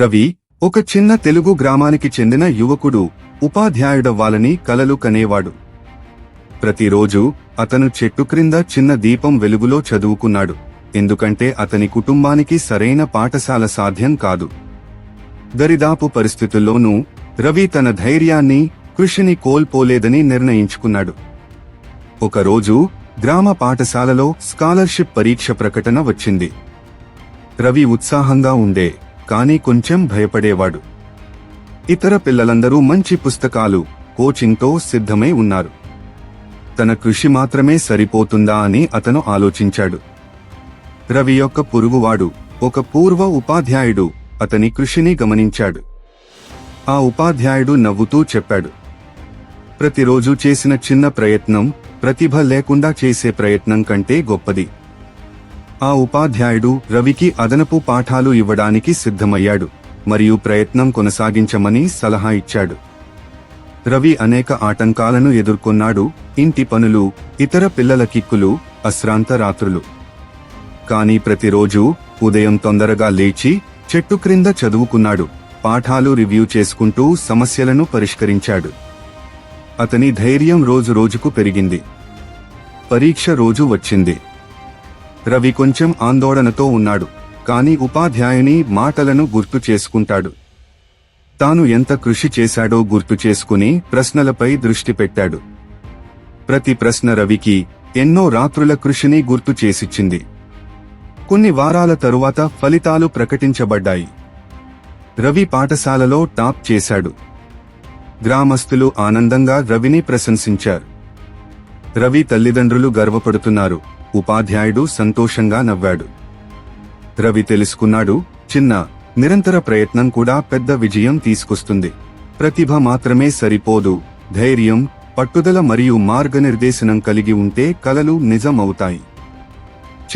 రవి ఒక చిన్న తెలుగు గ్రామానికి చెందిన యువకుడు ఉపాధ్యాయుడవ్వాలని కలలు కనేవాడు. ప్రతిరోజు అతను చెట్టు క్రింద చిన్న దీపం వెలుగులో చదువుకున్నాడు. ఎందుకంటే అతని కుటుంబానికి సరైన పాఠశాల సాధ్యం కాదు. దరిదాపు పరిస్థితుల్లోనూ రవి తన ధైర్యాన్ని కృషిని కోల్పోలేదని నిర్ణయించుకున్నాడు. ఒకరోజు గ్రామ పాఠశాలలో స్కాలర్షిప్ పరీక్ష ప్రకటన వచ్చింది. రవి ఉత్సాహంగా ఉండే కానీ కొంచెం భయపడేవాడు. ఇతర పిల్లలందరూ మంచి పుస్తకాలు కోచింగ్తో సిద్ధమై ఉన్నారు. తన కృషి మాత్రమే సరిపోతుందా అని అతను ఆలోచించాడు. రవి యొక్క పురుగువాడు ఒక పూర్వ ఉపాధ్యాయుడు అతని కృషిని గమనించాడు. ఆ ఉపాధ్యాయుడు నవ్వుతూ చెప్పాడు. ప్రతిరోజు చేసిన చిన్న ప్రయత్నం ప్రతిభ లేకుండా చేసే ప్రయత్నం కంటే గొప్పది. ఆ ఉపాధ్యాయుడు రవికి అదనపు పాఠాలు ఇవ్వడానికి సిద్ధమయ్యాడు మరియు ప్రయత్నం కొనసాగించమని సలహా ఇచ్చాడు. రవి అనేక ఆటంకాలను ఎదుర్కొన్నాడు ఇంటి పనులు ఇతర పిల్లల కిక్కులు అశ్రాంత రాత్రులు. కానీ ప్రతిరోజు ఉదయం తొందరగా లేచి చెట్టు క్రింద చదువుకున్నాడు పాఠాలు రివ్యూ చేసుకుంటూ సమస్యలను పరిష్కరించాడు. అతని ధైర్యం రోజు రోజుకు పెరిగింది. పరీక్ష రోజు వచ్చింది. రవి కొంచెం ఆందోళనతో ఉన్నాడు కాని ఉపాధ్యాయుని మాటలను గుర్తు చేసుకుంటాడు. తాను ఎంత కృషి చేశాడో గుర్తు చేసుకుని ప్రశ్నలపై దృష్టి పెట్టాడు. ప్రతి ప్రశ్న రవికి ఎన్నో రాత్రుల కృషిని గుర్తు చేసిచ్చింది. కొన్ని వారాల తరువాత ఫలితాలు ప్రకటించబడ్డాయి. రవి పాఠశాలలో టాప్ చేశాడు. గ్రామస్తులు ఆనందంగా రవిని ప్రశంసించారు. రవి తల్లిదండ్రులు గర్వపడుతున్నారు. ఉపాధ్యాయుడు సంతోషంగా నవ్వాడు. రవి తెలుసుకున్నాడు చిన్న నిరంతర ప్రయత్నం కూడా పెద్ద విజయం తీసుకొస్తుంది. ప్రతిభ మాత్రమే సరిపోదు ధైర్యం పట్టుదల మరియు మార్గనిర్దేశనం కలిగి ఉంటే కలలు నిజం అవుతాయి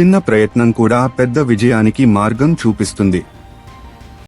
చిన్న ప్రయత్నం కూడా పెద్ద విజయానికి మార్గం చూపిస్తుంది.